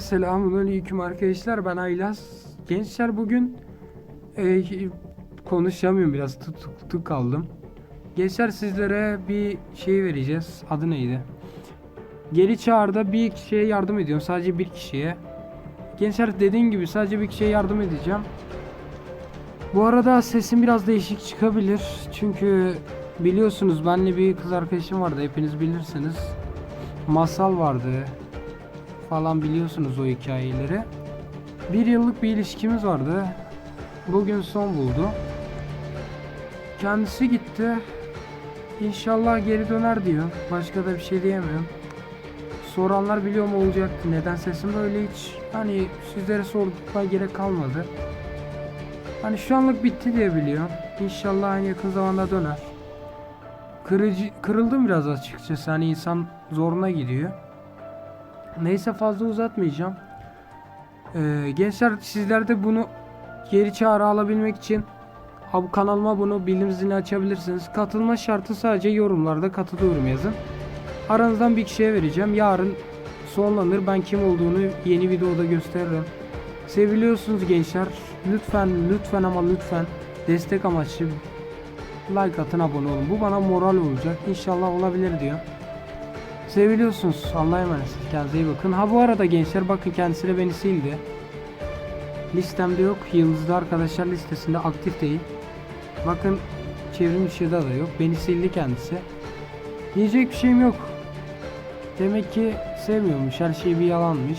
Selamünaleyküm arkadaşlar ben Aylas. Gençler bugün e, konuşamıyorum biraz tut, tut, tut kaldım. Gençler sizlere bir şey vereceğiz. Adı neydi? Geri çağrıda bir kişiye yardım ediyorum. Sadece bir kişiye. Gençler dediğim gibi sadece bir kişiye yardım edeceğim. Bu arada sesim biraz değişik çıkabilir. Çünkü biliyorsunuz benle bir kız arkadaşım vardı. Hepiniz bilirsiniz. Masal vardı falan biliyorsunuz o hikayeleri. Bir yıllık bir ilişkimiz vardı. Bugün son buldu. Kendisi gitti. İnşallah geri döner diyor. Başka da bir şey diyemiyorum. Soranlar biliyor mu olacak? Neden sesim böyle hiç hani sizlere sordukma gerek kalmadı. Hani şu anlık bitti diye biliyorum. İnşallah en yakın zamanda döner. Kırıcı, kırıldım biraz açıkçası. Hani insan zoruna gidiyor. Neyse fazla uzatmayacağım. Ee, gençler sizler de bunu geri çağrı alabilmek için bu kanalıma bunu bildirim zilini açabilirsiniz. Katılma şartı sadece yorumlarda katılıyorum yazın. Aranızdan bir kişiye vereceğim. Yarın sonlanır. Ben kim olduğunu yeni videoda gösteririm. Seviliyorsunuz gençler. Lütfen lütfen ama lütfen destek amaçlı like atın abone olun. Bu bana moral olacak. İnşallah olabilir diyor. Seviliyorsunuz. Allah'a emanet. Kendinize iyi bakın. Ha bu arada gençler bakın kendisi de beni sildi. Listemde yok. Yıldızlı arkadaşlar listesinde aktif değil. Bakın çevrim içinde da yok. Beni sildi kendisi. Diyecek bir şeyim yok. Demek ki sevmiyormuş. Her şey bir yalanmış.